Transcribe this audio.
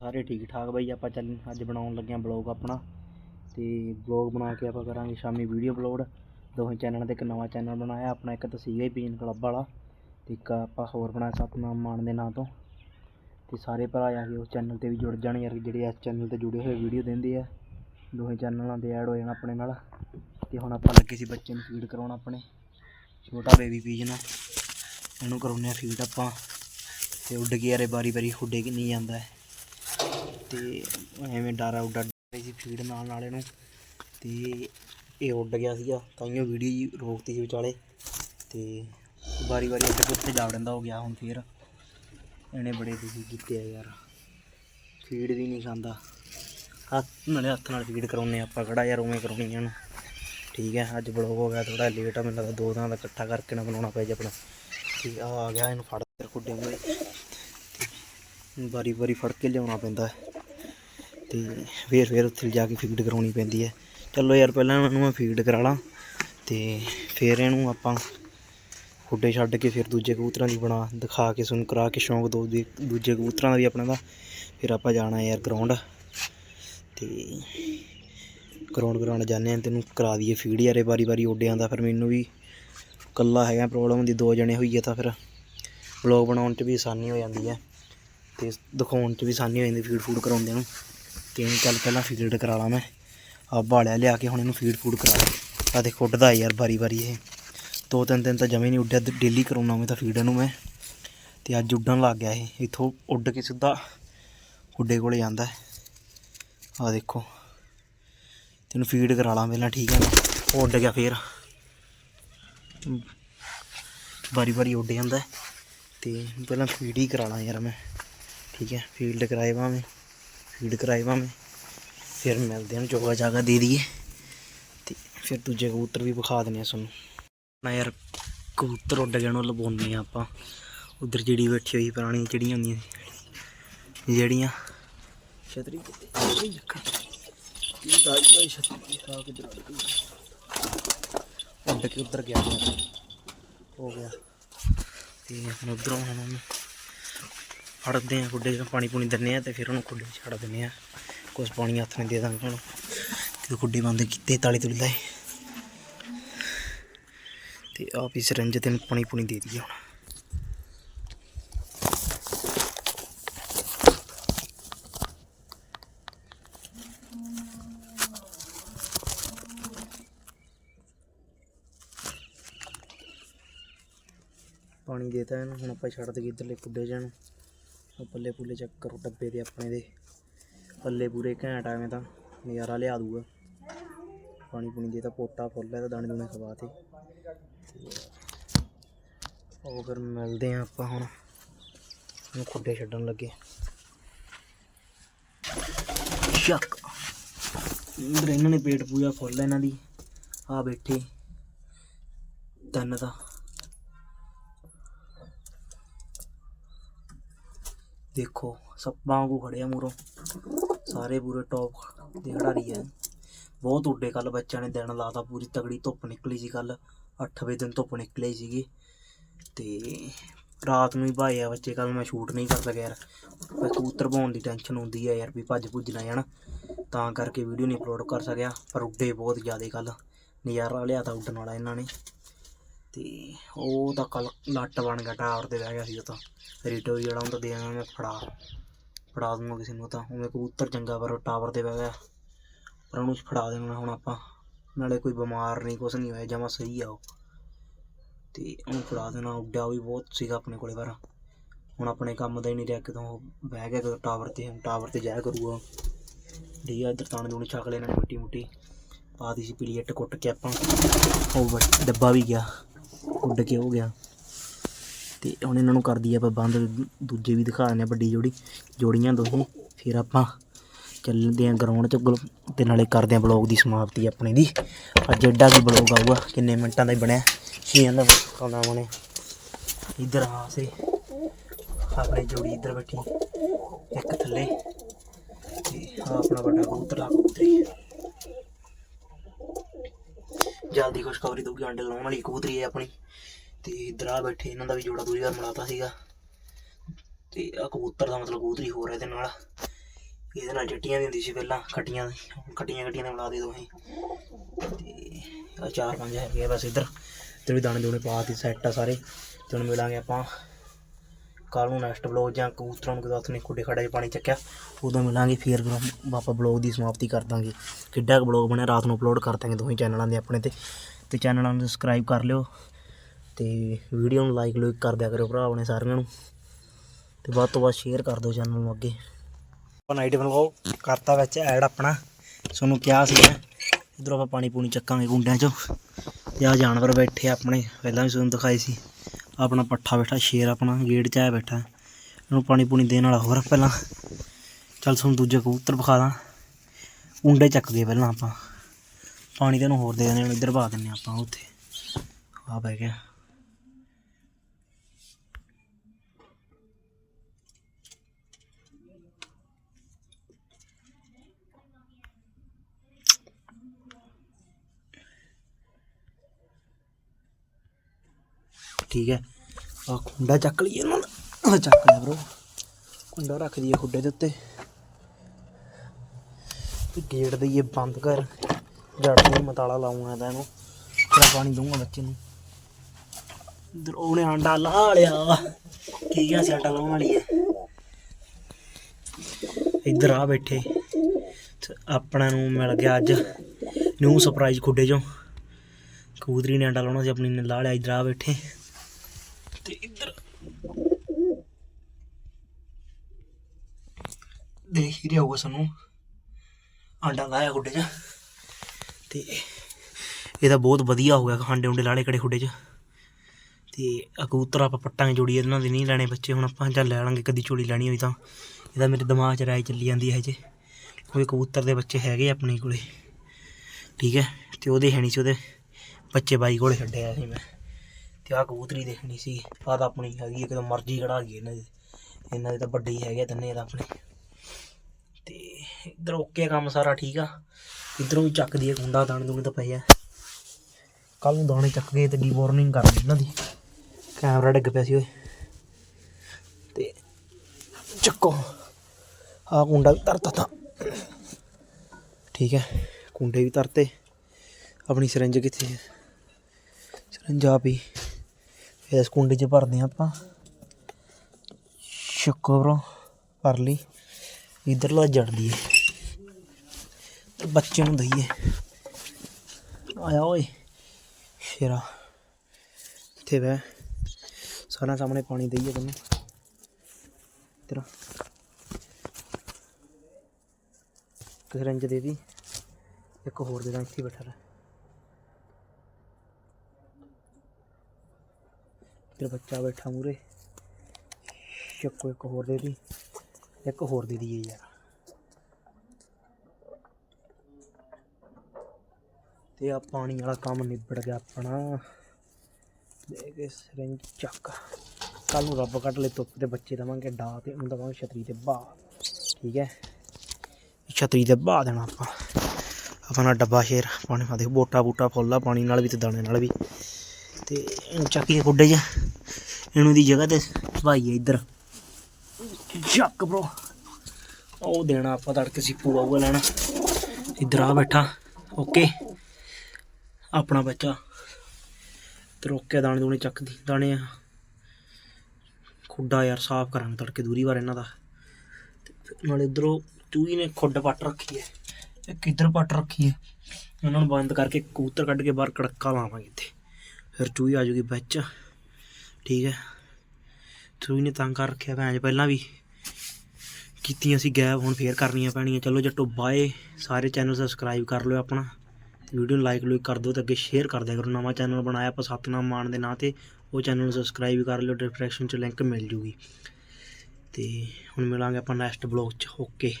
ਸਾਰੇ ਠੀਕ ਠਾਕ ਬਾਈ, ਆਪਾਂ ਚੱਲ ਅੱਜ ਬਣਾਉਣ ਲੱਗਿਆ ਹਾਂ ਬਲੌਗ ਆਪਣਾ ਤੇ ਬਲੌਗ ਬਣਾ ਕੇ ਆਪਾਂ ਕਰਾਂਗੇ ਸ਼ਾਮੀ ਵੀਡੀਓ ਅਪਲੋਡ ਦੋਹੇ ਚੈਨਲਾਂ ਤੇ ਇੱਕ ਨਵਾਂ ਚੈਨਲ ਬਣਾਇਆ, ਆਪਣਾ ਇੱਕ ਤਾਂ ਸੀਗਾ ਹੀ ਪੀਨ ਕਲੱਬ ਵਾਲਾ ਤੇ ਇੱਕ ਆਪਾਂ ਹੋਰ ਬਣਾਇਆ ਸਤਨਾਮ ਮਾਨ ਦੇ ਨਾਂ ਤੋਂ। ਤੇ ਸਾਰੇ ਭਰਾ ਆ ਕੇ ਉਸ ਚੈਨਲ ਤੇ ਵੀ ਜੁੜ ਜਾਣ ਯਾਰ, ਜਿਹੜੇ ਇਸ ਚੈਨਲ ਤੇ ਜੁੜੇ ਹੋਏ ਵੀਡੀਓ ਦਿੰਦੇ ਆ। ਦੋਹੇ ਚੈਨਲਾਂ ਤੇ ਐਡ ਹੋ ਜਾਣ ਆਪਣੇ ਨਾਲ। ਤੇ ਹੁਣ ਆਪਾਂ ਲੱਗੇ ਸੀ ਬੱਚੇ ਨੂੰ ਫੀਡ ਕਰਾਉਣ ਆਪਣੇ, ਛੋਟਾ ਬੇਬੀ ਪੀਜ ਨਾ ਇਹਨੂੰ ਕਰਾਉਂਦੇ ਆ ਫੀਡ ਆਪਾਂ। ਤੇ ਉੱਡ ਕੇ ਯਾਰੇ ਬਾਰੀ ਬਾਰੀ ਉੱਡੇ ਕਿ ਨਹੀਂ ਜਾਂਦਾ। ਹੈ ਤੇ ਐਵੇਂ ਡਾਰਾ ਉੱਡ ਰਹੀ ਸੀ ਫੀਡ ਨਾਲ ਨਾਲ ਇਹਨੂੰ ਤੇ ਇਹ ਉੱਡ ਗਿਆ ਸੀਗਾ ਤਾਈਓ ਵੀਡੀਓ ਜੀ ਰੋਕਤੀ ਸੀ ਵਿਚਾਲੇ। ਤੇ ਵਾਰੀ ਵਾਰੀ ਇੱਥੇ ਉੱਥੇ ਜਾ ਵੜਦਾ ਹੋ ਗਿਆ ਹੁਣ ਫੇਰ। ਇਹਨੇ ਬੜੇ ਦੁਖੀ ਕੀਤੇ ਆ ਯਾਰ। ਫੀਡ ਵੀ ਨਹੀਂ ਖਾਂਦਾ। ਹੱਥ ਨਾਲੇ ਹੱਥ ਨਾਲ ਫੀਡ ਕਰਾਉਨੇ ਆਪਾਂ, ਕਿਹੜਾ ਯਾਰ ਉਵੇਂ ਕਰਾਉਣੀ ਇਹਨੂੰ ਠੀਕ ਹੈ, ਅੱਜ ਬਲੌਗ ਹੋ ਗਿਆ ਥੋੜਾ ਲੇਟ ਆ, ਮੈਨੂੰ ਲੱਗਦਾ ਦੋ ਦਿਨਾਂ ਦਾ ਇਕੱਠਾ ਕਰਕੇ ਨਾ ਬਣਾਉਣਾ ਪੈ ਜੇ ਆਪਣਾ। ਠੀਕ ਆ ਆ ਗਿਆ, ਇਹਨੂੰ ਫੜ ਕੇ ਕੁੱਡੇ ਮੂਰੇ ਵਾਰੀ ਵਾਰੀ ਫੜ ਕੇ ਲਿਆਉਣਾ ਪੈਂਦਾ। ਹੈ ਤੇ ਫੇਰ ਫੇਰ ਉੱਥੇ ਜਾ ਕੇ ਫੀਡ ਕਰਾਉਣੀ ਪੈਂਦੀ ਹੈ। ਚਲੋ ਯਾਰ, ਪਹਿਲਾਂ ਇਹਨੂੰ ਮੈਂ ਫੀਡ ਕਰਾ ਲਾਂ ਤੇ ਫੇਰ ਇਹਨੂੰ ਆਪਾਂ ਖੁੱਡੇ ਛੱਡ ਕੇ ਫਿਰ ਦੂਜੇ ਕਬੂਤਰਾਂ ਦੀ ਬਣਾ, ਦਿਖਾ ਕੇ ਸੁਣ ਕਰਾ ਕੇ ਸ਼ੌਂਕ ਦੋ ਦੀ, ਦੂਜੇ ਕਬੂਤਰਾਂ ਦਾ ਵੀ ਆਪਣਾ ਦਾ। ਫਿਰ ਆਪਾਂ ਜਾਣਾ ਯਾਰ ਗਰਾਊਂਡ ਤੇ ਗਰਾਊਂਡ ਗਰਾਊਂਡ ਜਾਂਦੇ ਹਾਂ, ਤੈਨੂੰ ਕਰਾ ਦਈਏ ਫੀਡ ਯਾਰੇ ਵਾਰੀ ਵਾਰੀ ਉੱਡਿਆਂ ਦਾ। ਫਿਰ ਮੈਨੂੰ ਵੀ ਕੱਲਾ ਹੈਗਾ ਪ੍ਰੋਬਲਮ ਹੁੰਦੀ, ਦੋ ਜਣੇ ਹੋਈਏ ਤਾਂ ਫਿਰ ਵਲੌਗ ਬਣਾਉਣ 'ਚ ਵੀ ਆਸਾਨੀ ਹੋ ਜਾਂਦੀ ਹੈ ਤੇ ਦਿਖਾਉਣ 'ਚ ਵੀ ਆਸਾਨੀ ਹੋ ਜਾਂਦੀ ਫੀਡ ਫੂਡ ਕਰਾਉਂਦੇ ਨੂੰ। ਤੇ ਇਹਨੂੰ ਚੱਲ ਪਹਿਲਾਂ ਫੀਲਡ ਕਰਾ ਲਾਂ ਮੈਂ। ਆ ਬਾਲਿਆ ਲਿਆ ਕੇ ਹੁਣ ਇਹਨੂੰ ਫੀਡ ਫੂਡ ਕਰਾ ਲਾਂ। ਆ ਦੇਖ ਉੱਡਦਾ ਯਾਰ ਵਾਰੀ ਵਾਰੀ ਇਹ। ਦੋ ਤਿੰਨ ਦਿਨ ਤਾਂ ਜਮੇ ਨਹੀਂ ਉੱਡਿਆ ਡੇਲੀ ਕਰਾਉਣਾ ਮੈਂ ਤਾਂ ਫੀਡ ਇਹਨੂੰ ਮੈਂ। ਤੇ ਅੱਜ ਉੱਡਣ ਲੱਗ ਗਿਆ ਇਹ। ਇੱਥੋਂ ਉੱਡ ਕੇ ਸਿੱਧਾ ਹੁੱਡੇ ਕੋਲੇ ਜਾਂਦਾ ਆ ਦੇਖੋ। ਤੈਨੂੰ ਫੀਡ ਕਰਾ ਲਾਂ ਪਹਿਲਾਂ, ਠੀਕ ਹੈ ਨਾ? ਉਹ ਉੱਡ ਗਿਆ ਫੇਰ। ਵਾਰੀ ਵਾਰੀ ਉੱਡ ਜਾਂਦਾ ਹੈ। ਤੇ ਪਹਿਲਾਂ ਫੀਡ ਹੀ ਕਰਾ ਲਾਂ ਯਾਰ ਮੈਂ। ਠੀਕ ਹੈ ਫੀਲਡ ਕਰਾਏ ਭਾਵੇਂ। ਫੀਡ ਕਰਾਏ ਭਾਵੇਂ। ਫਿਰ ਮਿਲਦੇ ਹਾਂ ਚੋਗਾ ਜਾਗਾ ਦੇ ਦਈਏ। ਤੇ ਫਿਰ ਦੂਜੇ ਕਬੂਤਰ ਵੀ ਵਿਖਾ ਦਿੰਦੇ ਆ ਤੁਹਾਨੂੰ। ਨਾ ਯਾਰ, ਕਬੂਤਰ ਉੱਡ ਗਏ ਨੂੰ ਲਵਾਉਂਦੇ ਆ ਆਪਾਂ। ਉਧਰ ਜਿਹੜੀ ਬੈਠੀ ਹੋਈ ਪੁਰਾਣੀ ਚਿੜੀਆਂ ਹੁੰਦੀਆਂ ਸੀ। ਜਿਹੜੀਆਂ। ਛਤਰੀ ਕਿਤੇ ਜੱਕਾ ਇਹ ਤਾਂ ਆਈ ਛਤਰੀ ਖਾ ਕੇ ਜਰਾ ਉੱਡ ਕੇ ਉੱਧਰ ਗਿਆ। ਹੋ ਗਿਆ। ਤੇ ਹੁਣ ਉੱਧਰੋਂ ਆਉਣਾ ਉਹਨੂੰ ਫੜਦੇ ਆ ਗੁੱਡੇ 'ਚ ਪਾਣੀ ਪੂਣੀ ਦਿੰਦੇ ਆ ਤੇ ਫਿਰ ਉਹਨੂੰ ਖੁੱਡੇ ਛੱਡ ਦਿੰਦੇ ਆ ਕੁਛ ਪਾਣੀ ਹੱਥ ਨੇ ਦੇ ਦਾਂਗੇ ਉਹਨੂੰ ਤੇ ਖੁੱਡੇ ਬੰਦ ਕੀਤੇ ਤਾਲੀ ਤੁਲੀ ਲਾਏ। ਤੇ ਆਪ ਹੀ ਸਰੰਜ ਤੇ ਪਾਣੀ ਪੂਣੀ ਦੇ ਦਈਏ ਹੁਣ। ਪਾਣੀ ਦੇਤਾ ਇਹਨੂੰ, ਹੁਣ ਆਪਾਂ ਛੱਡ ਦਈਏ ਇੱਧਰਲੇ ਖੁੱਡੇ ਜਿਹੇ ਉਹ ਪੱਲੇ ਪੁੱਲੇ ਚੈੱਕ ਕਰੋ ਡੱਬੇ ਦੇ ਆਪਣੇ ਦੇ। ਪੱਲੇ ਪੂਰੇ ਘੈਂਟ ਐਵੇਂ ਤਾਂ, ਨਜ਼ਾਰਾ ਲਿਆ ਦੂਗਾ ਪਾਣੀ ਪੂਣੀ ਦੇ ਤਾਂ ਪੋਟਾ ਫੁੱਲ ਹੈ ਤਾਂ ਦਾਣੇ ਦੂਣੇ ਖਵਾ ਤੇ। ਉਹ ਫਿਰ ਮਿਲਦੇ ਆ ਆਪਾਂ ਹੁਣ। ਇਹਨੂੰ ਖੁੱਡੇ ਛੱਡਣ ਲੱਗੇ। ਸ਼ੱਕ। ਇਹਨਾਂ ਨੇ ਪੇਟ ਪੂਜਾ ਫੁੱਲ ਇਹਨਾਂ ਦੀ। ਆ ਬੈਠੇ। ਤਿੰਨ ਤਾਂ। ਦੇਖੋ, ਸੱਪਾਂ ਵਾਂਗੂ ਆ ਮੂਰੋਂ ਸਾਰੇ ਪੂਰੇ ਟੌਪ ਦੇ ਖਿਡਾਰੀ ਹੈ ਬਹੁਤ ਉੱਡੇ ਕੱਲ ਬੱਚਿਆਂ ਨੇ ਦਿਨ ਲਾਤਾ ਪੂਰੀ ਤਗੜੀ ਧੁੱਪ ਨਿਕਲੀ ਸੀ ਕੱਲ 8 ਵਜੇ ਦਿਨ ਧੁੱਪ ਨਿਕਲੀ ਸੀਗੀ। ਤੇ ਰਾਤ ਨੂੰ ਹੀ ਭਾਏ ਆ ਬੱਚੇ ਕੱਲ ਮੈਂ ਸ਼ੂਟ ਨਹੀਂ ਕਰ ਸਕਿਆ ਯਾਰ ਕਬੂਤਰ ਪਾਉਣ ਦੀ ਟੈਨਸ਼ਨ ਹੁੰਦੀ ਹੈ ਯਾਰ ਵੀ ਭੱਜ ਭੁੱਜ ਨਾ ਜਾਣ। ਤਾਂ ਕਰਕੇ ਵੀਡੀਓ ਨਹੀਂ ਅਪਲੋਡ ਕਰ ਸਕਿਆ, ਪਰ ਉੱਡੇ ਬਹੁਤ ਜ਼ਿਆਦਾ ਕੱਲ ਨਜ਼ਾਰਾ ਲਿਆ ਤਾ ਉੱਡਣ ਵਾਲਾ ਇਹਨਾਂ ਨੇ। ਤੇ ਉਹ ਤਾਂ ਕੱਲ ਲੱਟ ਬਣ ਗਿਆ ਟਾਵਰ ਤੇ ਬਹਿ ਗਿਆ ਸੀ ਉਹ ਤਾਂ। ਰੇਟੋ ਜਿਹੜਾ ਹੁੰਦਾ ਦੇ ਦੇਣਾ ਮੈਂ ਫੜਾ ਫੜਾ ਦੂੰਗਾ ਕਿਸੇ ਨੂੰ ਤਾਂ। ਉਵੇਂ ਕਬੂਤਰ ਚੰਗਾ, ਪਰ ਉਹ ਟਾਵਰ ਤੇ ਬਹਿ ਗਿਆ। ਪਰ ਉਹਨੂੰ ਫੜਾ ਦੇਣਾ ਹੁਣ ਆਪਾਂ। ਨਾਲੇ ਕੋਈ ਬਿਮਾਰ ਨਹੀਂ, ਕੁਛ ਨਹੀਂ ਹੋਇਆ, ਜਮਾ ਸਹੀ ਆ ਉਹ। ਤੇ ਉਹਨੂੰ ਫੜਾ ਦੇਣਾ, ਉੱਡਿਆ ਵੀ ਬਹੁਤ ਸੀਗਾ ਆਪਣੇ ਕੋਲੇ, ਪਰ ਹੁਣ ਆਪਣੇ ਕੰਮ ਦਾ ਹੀ ਨਹੀਂ ਰਿਹਾ ਕਿਦੋਂ ਉਹ ਬਹਿ ਗਿਆ ਕਿਦੋਂ ਟਾਵਰ ਤੇ, ਹੁਣ ਟਾਵਰ ਤੇ ਜਾਇਆ ਕਰੂਗਾ ਠੀਕ ਆ, ਇੱਧਰ ਤਾਣ ਦੂਣੀ ਛਕ ਲੈਣਾ, ਮਿੱਟੀ ਮੁੱਟੀ। ਪਾ ਦੀ ਸੀ, ਪੀਲੀ ਇੱਟ ਕੁੱਟ ਕੇ ਆਪਾਂ। ਉਹ ਡੱਬਾ ਵੀ ਗਿਆ। ਉੱਡ ਕੇ ਹੋ ਗਿਆ। ਤੇ ਹੁਣ ਇਹਨਾਂ ਨੂੰ ਕਰ ਦਈਏ ਆਪਾਂ ਬੰਦ, ਦੂਜੇ ਵੀ ਦਿਖਾ ਦਿੰਦੇ ਆ ਵੱਡੀ ਜੋੜੀ, ਜੋੜੀਆਂ ਦੋਹੇ। ਫਿਰ ਆਪਾਂ ਚੱਲਦੇ ਆ ਗਰਾਊਂਡ 'ਚ, ਗਲ- ਤੇ ਨਾਲੇ ਕਰਦੇ ਆ ਬਲੌਗ ਦੀ ਸਮਾਪਤੀ ਆਪਣੇ ਦੀ। ਅੱਜ ਐਡਾ ਕੀ ਬਲੌਗ ਆਊਗਾ, ਕਿੰਨੇ ਮਿੰਟਾਂ ਦਾ ਹੀ ਬਣਿਆ। ਛੇਆਂ ਦਾ ਕੌਣਾ ਬਣੇ ਇੱਧਰ ਆ ਸੇ, ਆਪਣੇ ਜੋੜੀ ਇੱਧਰ ਬੈਠੀ, ਇੱਕ ਥੱਲੇ। ਤੇ ਆਪਣਾ ਵੱਡਾ ਕਬੂਤਰ ਆ ਕਬੂਤਰੀ ਦੀ ਖੁਸ਼ਖਬਰੀ ਦਊਗੀ, ਅੰਡੇ ਲਾਉਣ ਵਾਲੀ ਕਬੂਤਰੀ ਹੈ ਆਪਣੀ। ਤੇ ਇੱਧਰ ਆ ਬੈਠੇ, ਇਹਨਾਂ ਦਾ ਵੀ ਜੋੜਾ ਦੂਰੀ ਵਾਰ ਮਿਲਾਤਾ ਸੀਗਾ। ਤੇ ਆ ਕਬੂਤਰ ਦਾ ਮਤਲਬ ਕਬੂਤਰੀ ਹੋਰ ਹੈ ਇਹਦੇ ਨਾਲ। ਇਹਦੇ ਨਾਲ ਜੱਟੀਆਂ ਦੀ ਹੁੰਦੀ ਸੀ ਪਹਿਲਾਂ, ਖੱਟੀਆਂ ਖੱਟੀਆਂ ਖੱਟੀਆਂ ਦੇ ਮਿਲਾ ਦੇ ਦੋਹੇ। ਤੇ ਆ ਚਾਰ ਪੰਜ ਹੈਗੇ ਆ ਬਸ ਇੱਧਰ। ਤੇ ਵੀ ਦਾਣੇ ਦੂਣੇ ਪਾ ਦਿੱਤੇ, ਸੈੱਟ ਆ ਸਾਰੇ। ਤੇ ਹੁਣ ਮਿਲਾਂਗੇ ਆਪਾਂ। ਕੱਲ ਨੂੰ ਨੈਕਸਟ ਬਲੌਗ ਜਾਂ ਕਬੂਤਰਾਂ ਨੂੰ ਕਿਦੋਂ ਹੱਥ ਕੁੱਡੇ ਖੜਾ 'ਚ ਪਾਣੀ ਚੱਕਿਆ, ਉਦੋਂ ਮਿਲਾਂਗੇ, ਫਿਰ ਆਪਾਂ ਬਲੌਗ ਦੀ ਸਮਾਪਤੀ ਕਰ ਦਾਂਗੇ। ਕਿੱਡਾ ਕੁ ਬਲੌਗ ਬਣਿਆ, ਰਾਤ ਨੂੰ ਅਪਲੋਡ ਕਰ ਦਾਂਗੇ ਦੋਵੇਂ ਚੈਨਲਾਂ ਦੇ ਆਪਣੇ ਤੇ। ਤੇ ਚੈਨਲਾਂ ਨੂੰ ਸਬਸਕ੍ਰਾਈਬ ਕਰ ਲਿਓ ਤੇ ਵੀਡੀਓ ਨੂੰ ਲਾਈਕ ਲੂਇਕ ਕਰ ਦਿਆ ਕਰਿਓ ਭਰਾ ਆਪਣੇ ਸਾਰਿਆਂ ਨੂੰ। ਤੇ ਵੱਧ ਤੋਂ ਵੱਧ ਸ਼ੇਅਰ ਕਰ ਦਿਓ ਚੈਨਲ ਨੂੰ ਅੱਗੇ। ਆਪਾਂ ਨਾਈਟ ਬਲੌਗ ਕਰਤਾ ਵਿੱਚ ਐਡ ਆਪਣਾ। ਤੁਹਾਨੂੰ ਕਿਹਾ ਸੀ ਮੈਂ, ਇਧਰੋਂ ਆਪਾਂ ਪਾਣੀ ਪੂਣੀ ਚੱਕਾਂਗੇ ਗੁੰਡਿਆਂ 'ਚੋਂ। ਤੇ ਆ ਜਾਨਵਰ ਬੈਠੇ ਆਪਣੇ, ਪਹਿਲਾਂ ਵੀ ਤੁਹਾਨੂੰ ਦਿਖਾਏ ਸੀ। ਆਪਣਾ ਪੱਠਾ ਬੈਠਾ, ਸ਼ੇਰ ਆਪਣਾ, ਗੇਟ 'ਚ ਆਇਆ ਬੈਠਾ। ਇਹਨੂੰ ਪਾਣੀ ਪੂਣੀ ਦੇਣ ਵਾਲਾ ਹੋਰ ਪਹਿਲਾਂ। ਚੱਲ ਤੁਹਾਨੂੰ ਦੂਜੇ ਕਬੂਤਰ ਵਿਖਾ ਦਾਂ। ਉਂਡੇ ਚੱਕ ਗਏ ਪਹਿਲਾਂ ਆਪਾਂ। ਪਾਣੀ ਤੇ ਇਹਨੂੰ ਹੋਰ ਦੇ ਦਿੰਦੇ ਹੁਣ ਇੱਧਰ ਪਾ ਦਿੰਦੇ ਆਪਾਂ ਉੱਥੇ। ਆ ਬਹਿ ਗਿਆ। ਠੀਕ ਹੈ। ਆ ਕੁੰਡਾ ਚੱਕ ਲਈਏ ਇਹਨਾਂ ਦਾ। ਚੱਕ ਲਿਆ ਬ్రో ਕੁੰਡਾ ਰੱਖ ਦਈਏ ਖੁੱਡੇ ਦੇ ਉੱਤੇ। ਤੇ ਗੇਟ ਦਈਏ ਬੰਦ ਕਰ। ਜੜ ਨੂੰ ਮਤਾਲਾ ਲਾਉਂਗਾ ਤਾਂ ਇਹਨੂੰ। ਫਿਰ ਪਾਣੀ ਦਊਂਗਾ ਬੱਚੇ ਨੂੰ। ਇਧਰ ਉਹਨੇ ਆਂਡਾ ਲਾ ਲਿਆ। ਠੀਕ ਹੈ ਸਾਡਾ ਲਾਉਣ ਵਾਲੀ ਹੈ। ਇੱਧਰ ਆ ਬੈਠੇ। ਤੇ ਆਪਣਾ ਨੂੰ ਮਿਲ ਗਿਆ ਅੱਜ ਨਿਊ ਸਰਪ੍ਰਾਈਜ਼ ਖੁੱਡੇ ਚੋਂ। ਕਬੂਤਰੀ ਨੇ ਆਂਡਾ ਲਾਉਣਾ ਸੀ, ਆਪਣੀ ਨੇ ਲਾ ਲਿਆ। ਇੱਧਰ ਆ ਬੈਠੇ। ਤੇ ਇੱਧਰ ਦੇਖ ਹੀ ਰਿਹਾ ਹੋਊਗਾ ਸਾਨੂੰ। ਆਂਡਾ ਲਾਇਆ ਖੁੱਡੇ 'ਚ ਤੇ ਇਹਦਾ ਬਹੁਤ ਵਧੀਆ ਹੋ ਗਿਆ ਖਾਂਡੇ ਉਂਡੇ ਲਾਲੇ ਕੜੇ ਖੁੱਡੇ 'ਚ। ਤੇ ਆਹ ਕਬੂਤਰ ਆਪਾਂ ਪੱਟਾਂ ਜੋੜੀ ਇਹਨਾਂ ਦੇ, ਨਹੀਂ ਲੈਣੇ ਬੱਚੇ ਹੁਣ ਆਪਾਂ, ਜਾਂ ਲੈ ਲਾਂਗੇ ਕਦੀ ਚੋੜੀ ਲੈਣੀ ਹੋਈ ਤਾਂ। ਇਹਦਾ ਮੇਰੇ ਦਿਮਾਗ 'ਚ ਰਾਏ ਚੱਲੀ ਜਾਂਦੀ ਹੈ ਜੇ ਕੋਈ ਕਬੂਤਰ ਦੇ ਬੱਚੇ ਹੈਗੇ ਆਪਣੇ ਕੋਲੇ। ਠੀਕ ਹੈ, ਤੇ ਉਹਦੇ ਹੈ ਨਹੀਂ ਸੀ ਉਹਦੇ। ਬੱਚੇ ਬਾਈ ਕੋਲੇ ਛੱਡਿਆ ਸੀ ਮੈਂ। ਤੇ ਆਹ ਕਬੂਤਰੀ ਦੇਖਣੀ ਸੀ। ਆਹ ਤਾਂ ਆਪਣੀ ਹੈਗੀ ਹੈ, ਕਿਤੇ ਮਰਜ਼ੀ ਕਢਾ ਗਈ ਇਹਨਾਂ ਦੇ। ਇਹਨਾਂ ਦੇ ਤਾਂ ਵੱਡੇ ਹੀ ਹੈਗੇ ਆ ਤਿੰਨੇ ਤਾਂ ਆਪਣੇ। ਤੇ ਇੱਧਰ ਓਕੇ ਕੰਮ ਸਾਰਾ ਠੀਕ ਆ। ਇੱਧਰੋਂ ਵੀ ਚੱਕਦੀ ਹੈ ਕੁੰਡਾ ਦਾਣੇ ਦੂਣੇ ਤਾਂ ਪਏ ਆ। ਕੱਲ ਨੂੰ ਦਾਣੇ ਚੱਕ ਗਏ ਤੇ ਡੀ ਵਾਰਨਿੰਗ ਕਰਨੀ ਇਹਨਾਂ ਦੀ। ਕੈਮਰਾ ਡਿੱਗ ਪਿਆ ਸੀ ਓਏ। ਤੇ ਚੱਕੋ। ਆ ਕੁੰਡਾ ਵੀ ਧਰਤਾ ਤਾਂ। ਠੀਕ ਹੈ ਕੁੰਡੇ ਵੀ ਧਰਤੇ। ਆਪਣੀ ਸਿਰੰਜ ਕਿੱਥੇ ਹੈ ਸਿਰੰਜ ਆ ਫਿਰ ਇਸ ਕੁੰਡੇ 'ਚ ਭਰਦੇ ਹਾਂ ਆਪਾਂ। ਸ਼ੁਕਰ ਭਰ ਲਈ। ਇਧਰਲਾ ਜੜ ਲਈਏ ਤੇ ਬੱਚੇ ਨੂੰ ਦਈਏ। ਆਇਆ ਓਏ, ਸ਼ੇਰਾ। ਇੱਥੇ ਬੈ ਸਾਰਾ ਸਾਹਮਣੇ ਪਾਣੀ ਦਈਏ ਤੈਨੂੰ। ਤੇਰਾ। ਇੱਕ ਰੰਜ ਦੇ ਦੀ। ਇੱਕ ਹੋਰ ਦੇ ਦਾਂ, ਇੱਥੇ ਬੈਠਾ ਰਹਿ। ਤੇਰਾ ਬੱਚਾ ਬੈਠਾ ਮੂਰੇ ਚੱਕੋ ਇੱਕ ਹੋਰ ਦੇ ਦੀ, ਇੱਕ ਹੋਰ ਦੇ ਦਈਏ ਯਾਰ। ਤੇ ਆ ਪਾਣੀ ਵਾਲਾ ਕੰਮ ਨਿਬੜ ਗਿਆ ਆਪਣਾ। ਦੇ ਕੇ ਸਿਰੰਜ ਚੱਕ। ਕੱਲ ਨੂੰ ਰੱਬ ਕੱਢ ਲੈ ਧੁੱਪ ਤੇ ਬੱਚੇ ਦਵਾਂਗੇ, ਡਾ ਤੇ ਉਹਨੂੰ ਦਵਾਂਗੇ ਛਤਰੀ ਤੇ ਬਾਹ ਠੀਕ ਹੈ? ਛਤਰੀ ਤੇ ਬਾਹ ਦੇਣਾ ਆਪਾਂ। ਆਪਣਾ ਡੱਬਾ ਸ਼ੇਰ, ਪਾਣੀ ਪਾ ਦੇ ਬੋਟਾ ਬੂਟਾ ਫੁੱਲਾ ਪਾਣੀ ਨਾਲ ਵੀ ਤੇ ਦਾਣੇ ਨਾਲ ਵੀ। ਤੇ ਇਹਨੂੰ ਚੱਕੀਏ ਖੁੱਡੇ 'ਚ। ਇਹਨੂੰ ਦੀ ਜਗ੍ਹਾ ਤੇ ਭਾਈਏ ਇੱਧਰ। ਚੱਕ ਬ్రో ਉਹ ਦੇਣਾ ਆਪਾਂ ਤੜਕੇ ਸੀ ਸਿੱਪੂ ਆਊਗਾ ਲੈਣਾ। ਇੱਧਰ ਆ ਬੈਠਾ। ਓਕੇ। ਆਪਣਾ ਬੱਚਾ। ਤੇ ਰੋਕਿਆ ਦਾਣੇ ਦੂਣੇ ਚੱਕਦੀ। ਦਾਣੇ ਆ। ਖੁੱਡਾ ਯਾਰ ਸਾਫ਼ ਕਰਾਂਗੇ ਤੜਕੇ ਦੂਰੀ ਵਾਰ ਇਹਨਾਂ ਦਾ। ਤੇ ਫਿਰ ਨਾਲੇ ਇਧਰੋਂ ਚੂਹੀ ਨੇ ਖੁੱਡ ਪੱਟ ਰੱਖੀ ਹੈ। ਇੱਕ ਕਿੱਧਰ ਪੱਟ ਰੱਖੀ ਹੈ। ਉਹਨਾਂ ਨੂੰ ਬੰਦ ਕਰਕੇ ਕਬੂਤਰ ਕੱਢ ਕੇ ਬਾਹਰ ਕੜੱਕਾ ਲਾਵਾਂਗੇ ਇੱਥੇ। ਫਿਰ ਚੂਹੀ ਆ ਜੂਗੀ ਵਿੱਚ। ਠੀਕ ਹੈ। ਚੂਹੀ ਨੇ ਤੰਗ ਕਰ ਰੱਖਿਆ ਭੈਣ 'ਚ, ਪਹਿਲਾਂ ਵੀ ਕੀਤੀਆਂ ਸੀ ਗੈਪ, ਹੁਣ ਫੇਰ ਕਰਨੀਆਂ ਪੈਣੀਆਂ। ਚਲੋ ਜੱਟੋ, ਬਾਏ। ਸਾਰੇ ਚੈਨਲ ਸਬਸਕ੍ਰਾਈਬ ਕਰ ਲਿਓ ਆਪਣਾ। ਵੀਡੀਓ ਨੂੰ ਲਾਈਕ ਲੂਇਕ ਕਰ ਦਿਓ ਤੇ ਅੱਗੇ ਸ਼ੇਅਰ ਕਰ ਦਿਆ ਕਰੋ। ਨਵਾਂ ਚੈਨਲ ਬਣਾਇਆ ਆਪਾਂ ਸਤਨਾਮ ਮਾਨ ਦੇ ਨਾਂ ਤੇ, ਉਹ ਚੈਨਲ ਨੂੰ ਸਬਸਕ੍ਰਾਈਬ ਕਰ ਲਿਓ ਡਿਸਕ੍ਰਿਪਸ਼ਨ 'ਚ ਲਿੰਕ ਮਿਲ ਜੂਗੀ। ਤੇ ਹੁਣ ਮਿਲਾਂਗੇ ਆਪਾਂ ਨੈਕਸਟ ਬਲੌਗ 'ਚ। ਓਕੇ